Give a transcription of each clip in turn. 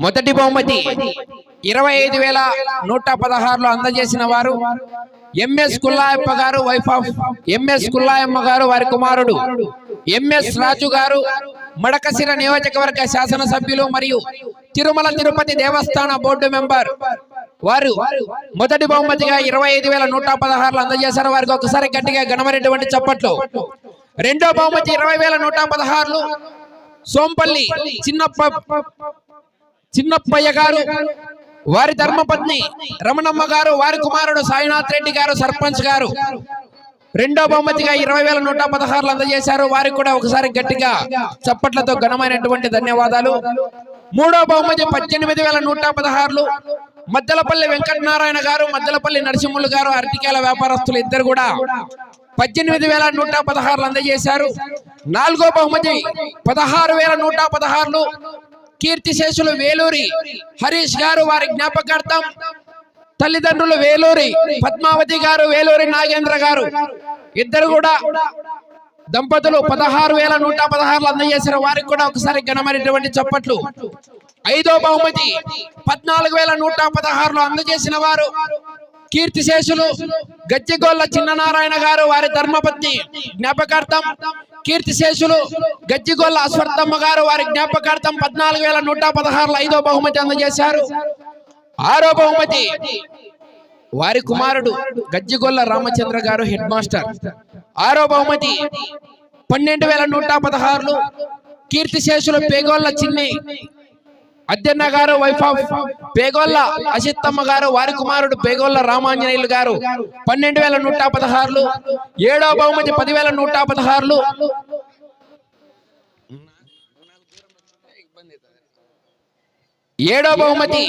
మొదటి బహుమతి ఇరవై ఐదు వేల నూట పదహారులో అందజేసిన వారు ఎంఎస్ కుల్లాయప్ప గారు వైఫ్ ఆఫ్ ఎంఎస్ కుల్లాయమ్మ గారు వారి కుమారుడు ఎంఎస్ రాజు గారు మడకసిర నియోజకవర్గ శాసనసభ్యులు మరియు తిరుమల తిరుపతి దేవస్థాన బోర్డు మెంబర్ వారు మొదటి బహుమతిగా ఇరవై ఐదు వేల నూట పదహారులు అందజేశారు వారికి ఒకసారి గట్టిగా గణమరేటువంటి చప్పట్లు. రెండో బహుమతి ఇరవై వేల నూట పదహారులు సోంపల్లి చిన్నప్ప చిన్నప్పయ్య గారు వారి ధర్మపత్ని రమణమ్మ గారు వారి కుమారుడు సాయినాథ్ రెడ్డి గారు సర్పంచ్ గారు. రెండో బహుమతిగా ఇరవై వేల నూట పదహారులు అందజేశారు. వారికి కూడా ఒకసారి గట్టిగా చప్పట్లతో ఘనమైనటువంటి ధన్యవాదాలు. మూడో బహుమతి పద్దెనిమిది వేల నూట పదహారులు. మద్దలపల్లి వెంకటనారాయణ గారు మద్దలపల్లి నరసింహులు గారు అరటికేల వ్యాపారస్తులు ఇద్దరు కూడా పద్దెనిమిది వేల నూట పదహారులు అందజేశారు. నాలుగో బహుమతి పదహారు వేల నూట పదహారులు. కీర్తిశేషులు వేలూరి. హరీష్ గారు వారి జ్ఞాపకార్థం. తల్లిదండ్రులు వేలూరి. పద్మావతి గారు వేలూరి నాగేంద్ర గారు. ఇద్దరు కూడా దంపతులు పదహారు వేల నూట పదహారులు అందజేసిన వారికి కూడా ఒకసారి ఘనమైనటువంటి చప్పట్లు. ఐదో బహుమతి పద్నాలుగు వేల నూట పదహారులో అందజేసిన వారు. కీర్తిశేషులు గజ్జిగోళ్ళ చిన్ననారాయణ గారు వారి ధర్మపత్ని జ్ఞాపకార్థం. కీర్తిశేషులు గజ్జిగోళ్ళ అశ్వర్థమ్మ గారు వారి జ్ఞాపకార్థం పద్నాలుగు వేల నూట పదహారులో ఐదో బహుమతి అందజేశారు. ఆరో బహుమతి వారి కుమారుడు గజ్జిగొల్ల రామచంద్ర గారు హెడ్ మాస్టర్. ఆరో బహుమతి పన్నెండు వేల నూట పదహారులు కీర్తిశేషులు పేగోళ్ళ చిన్ని అద్దెన్న గారు వైఫ్ ఆఫ్ పేగొల్ల అసిత్తమ్మ గారు వారి కుమారుడు పేగొల్ల రామాంజనేయులు గారు పన్నెండు వేల నూట పదహారులు ఏడో బహుమతి పదివేల నూట పదహారులు. ఏడో బహుమతి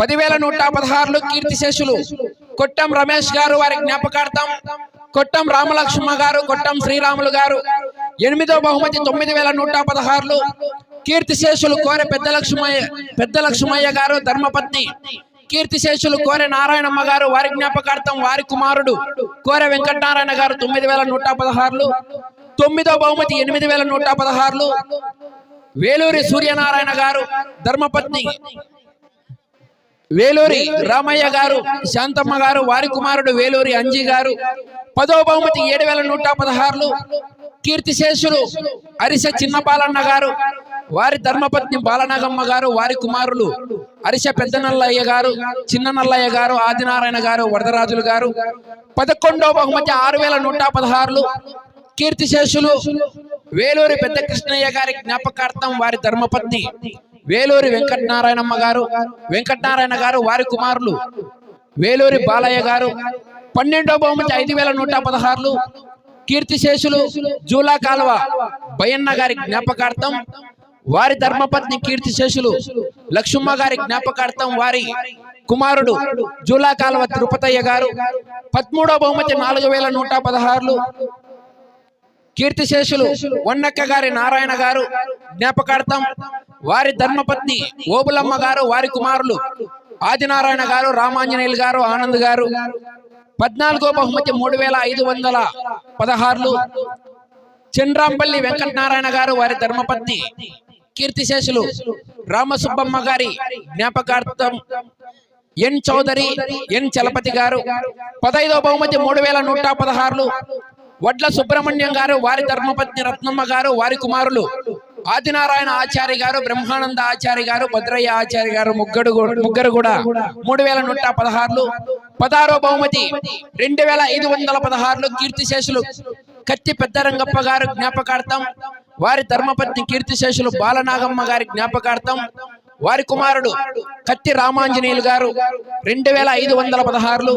పదివేల నూట పదహారులు కీర్తిశేషులు. కొట్టం రమేష్ గారు వారి జ్ఞాపకార్థం. కొట్టం రామలక్ష్మ గారు కొట్టం శ్రీరాములు గారు. ఎనిమిదో బహుమతి తొమ్మిది వేల నూట పదహారులు. కీర్తిశేషులు కోరె పెద్ద లక్ష్మయ్య పెద్ద లక్ష్మయ్య గారు ధర్మపత్ని. కీర్తిశేషులు కోరె నారాయణమ్మ గారు వారి జ్ఞాపకార్థం వారి కుమారుడు. కోరె వెంకటనారాయణ గారు తొమ్మిది వేల నూట పదహారులు. తొమ్మిదో బహుమతి ఎనిమిది వేల నూట పదహారులు. వేలూరి సూర్యనారాయణ గారు ధర్మపత్ని. వేలూరి రామయ్య గారు శాంతమ్మ గారు వారి కుమారుడు వేలూరి అంజీ గారు. పదో బహుమతి ఏడు వేల నూట పదహారులు. కీర్తిశేషులు అరిస చిన్నపాలన్న గారు. వారి ధర్మపత్ని బాలనాగమ్మ గారు వారి కుమారులు అరిష పెద్ద నల్లయ్య గారు చిన్న నల్లయ్య గారు ఆదినారాయణ గారు వరదరాజులు గారు. పదకొండో బహుమతి ఆరు వేల నూట పదహారులు కీర్తిశేషులు వేలూరి పెద్ద కృష్ణయ్య గారి జ్ఞాపకార్థం వారి ధర్మపత్ని వేలూరి వెంకటనారాయణమ్మ గారు వెంకటనారాయణ గారు వారి కుమారులు వేలూరి బాలయ్య గారు. పన్నెండో బహుమతి ఐదు వేల నూట పదహారులు కీర్తిశేషులు జూలా కాలువ బయన్న గారి జ్ఞాపకార్థం వారి ధర్మపత్ని కీర్తిశేషులు లక్ష్మమ్మ గారి జ్ఞాపకార్థం వారి కుమారుడు జూలాకాలవ తిరుపతయ్య గారు పదమూడో బహుమతి నాలుగు వేల నూట పదహారులు కీర్తిశేషులు వన్నక్క గారి నారాయణ గారు జ్ఞాపకార్థం వారి ధర్మపత్ని ఓబులమ్మ గారు వారి కుమారులు ఆదినారాయణ గారు రామాంజనేయులు గారు ఆనంద్ గారు. పద్నాలుగో బహుమతి మూడు వేల ఐదు వందల పదహారులు. చంద్రాంపల్లి వెంకటనారాయణ గారు వారి ధర్మపత్ని కీర్తిశేషులు రామసుబ్బమ్మ గారి జ్ఞాపకార్థం ఎన్ చౌదరి ఎన్ చలపతి గారు పదైదో బహుమతి మూడు వేల నూట పదహారులు వడ్ల సుబ్రహ్మణ్యం గారు వారి ధర్మపత్ని రత్నమ్మ గారు వారి కుమారులు ఆదినారాయణ ఆచార్య గారు బ్రహ్మానంద ఆచార్య గారు భద్రయ్య ఆచార్య గారు ముగ్గురు ముగ్గురు కూడా మూడు వేల నూట పదహారులు పదహారో బహుమతి రెండు వేల ఐదు వందల పదహారులు కీర్తిశేషులు కత్తి పెద్దరంగప్ప గారు జ్ఞాపకార్థం వారి ధర్మపత్ని కీర్తిశేషులు బాలనాగమ్మ గారి జ్ఞాపకార్థం వారి కుమారుడు కత్తి రామాంజనేయులు గారు రెండు వేల ఐదు వందల పదహారులు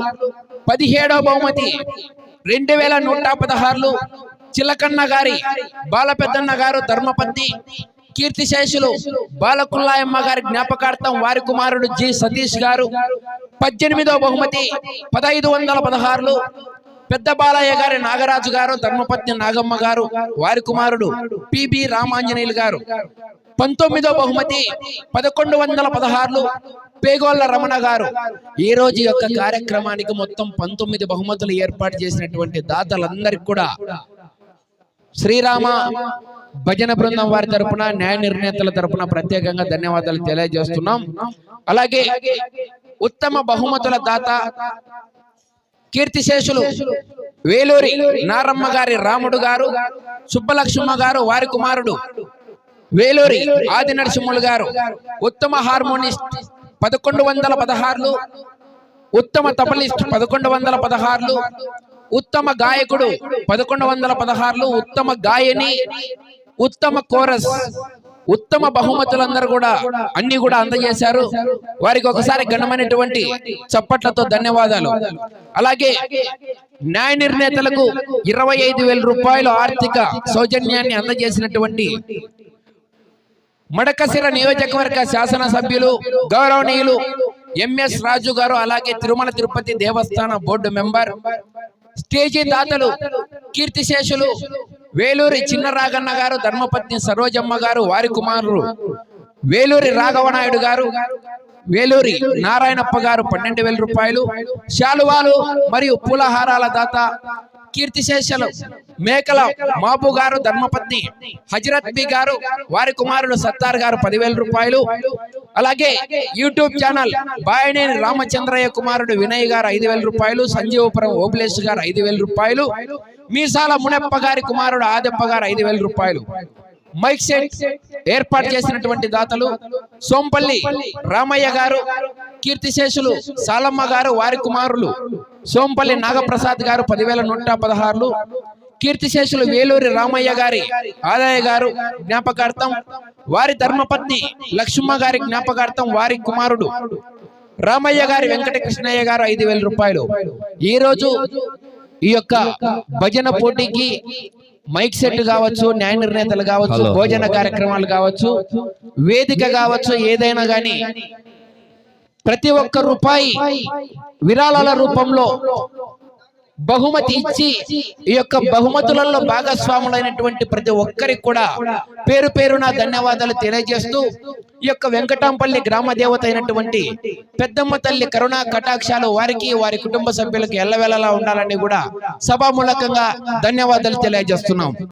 పదిహేడో బహుమతి రెండు వేల నూట పదహారులు చిలకన్న గారి బాలపెద్దన్న గారు ధర్మపత్ని కీర్తిశేషులు బాలకుల్లాయమ్మ గారి జ్ఞాపకార్థం వారి కుమారుడు జి సతీష్ గారు పద్దెనిమిదో బహుమతి పదహైదు వందల పదహారులు పెద్ద బాలయ్య గారి నాగరాజు గారు ధర్మపత్ని నాగమ్మ గారు వారి కుమారుడు పిబి రామాంజనేయులు గారు. పంతొమ్మిదో బహుమతి పదకొండు వందల పదహారులు పేగోళ్ళ రమణ గారు. ఈ రోజు యొక్క కార్యక్రమానికి మొత్తం పంతొమ్మిది బహుమతులు ఏర్పాటు చేసినటువంటి దాతలందరికి కూడా శ్రీరామ భజన బృందం వారి తరపున న్యాయ నిర్ణేతల తరపున ప్రత్యేకంగా ధన్యవాదాలు తెలియజేస్తున్నాం. అలాగే ఉత్తమ బహుమతుల దాత కీర్తిశేషులు వేలూరి నారమ్మ గారి రాముడు గారు సుబ్బలక్ష్మ గారు వారి కుమారుడు వేలూరి ఆది నరసింహులు గారు ఉత్తమ హార్మోనిస్ట్ పదకొండు వందల పదహారులు ఉత్తమ తపలిస్ట్ పదకొండు వందల పదహారులు ఉత్తమ గాయకుడు పదకొండు వందల పదహారులు ఉత్తమ గాయని ఉత్తమ కోరస్ ఉత్తమ బహుమతులందరూ కూడా అన్ని కూడా అందజేశారు. వారికి ఒకసారి ఘనమైనటువంటి చప్పట్లతో ధన్యవాదాలు. అలాగే న్యాయ నిర్ణేతలకు ఇరవై ఐదు వేల రూపాయల ఆర్థిక సౌజన్యాన్ని అందజేసినటువంటి మడకసిర నియోజకవర్గ శాసనసభ్యులు గౌరవనీయులు ఎంఎస్ రాజు గారు అలాగే తిరుమల తిరుపతి దేవస్థాన బోర్డు మెంబర్ స్టేజీ దాతలు కీర్తిశేషులు వేలూరి చిన్న రాగన్న గారు ధర్మపత్ని సరోజమ్మ గారు వారి కుమారులు. వేలూరి రాఘవనాయుడు గారు వేలూరి నారాయణప్ప గారు పన్నెండు వేల రూపాయలు. శాలువాలు మరియు పూలహారాల దాత కీర్తిశేషలు మేకల మాబు గారు ధర్మపత్ని హజరత్ బి గారు వారి కుమారుడు సత్తార్ గారు పదివేల రూపాయలు. అలాగే యూట్యూబ్ ఛానల్ బాయనేని రామచంద్రయ్య కుమారుడు వినయ్ గారు ఐదు వేల రూపాయలు సంజీవపురం ఓబులేష్ గారు ఐదు వేల రూపాయలు మీసాల మునప్ప గారి కుమారుడు ఆదెప్ప గారు ఐదు వేల రూపాయలు. మైక్ సెట్ ఏర్పాటు చేసినటువంటి దాతలు సోంపల్లి రామయ్య గారు కీర్తిశేషులు సాలమ్మ గారు వారి కుమారులు సోంపల్లి నాగప్రసాద్ గారు పదివేల నూట పదహారులు కీర్తిశేషులు వేలూరి రామయ్య గారి ఆదాయ గారు జ్ఞాపకార్థం వారి ధర్మపత్ని లక్ష్మ గారి జ్ఞాపకార్థం వారి కుమారుడు రామయ్య గారి వెంకట కృష్ణయ్య గారు ఐదు వేల రూపాయలు. ఈ రోజు ఈ యొక్క భజన పోటీకి మైక్ సెట్ కావచ్చు న్యాయ నిర్ణేతలు కావచ్చు భోజన కార్యక్రమాలు కావచ్చు వేదిక కావచ్చు ఏదైనా గాని ప్రతి ఒక్క రూపాయి విరాళాల రూపంలో బహుమతి ఇచ్చి ఈ యొక్క బహుమతులలో భాగస్వాములైనటువంటి ప్రతి ఒక్కరికి కూడా పేరు పేరున ధన్యవాదాలు తెలియజేస్తూ ఈ యొక్క వెంకటాంపల్లి గ్రామ దేవత అయినటువంటి పెద్దమ్మ తల్లి కరుణా కటాక్షాలు వారికి వారి కుటుంబ సభ్యులకు ఎల్లవెల్లలా ఉండాలని కూడా సభామూలకంగా ధన్యవాదాలు తెలియజేస్తున్నాం.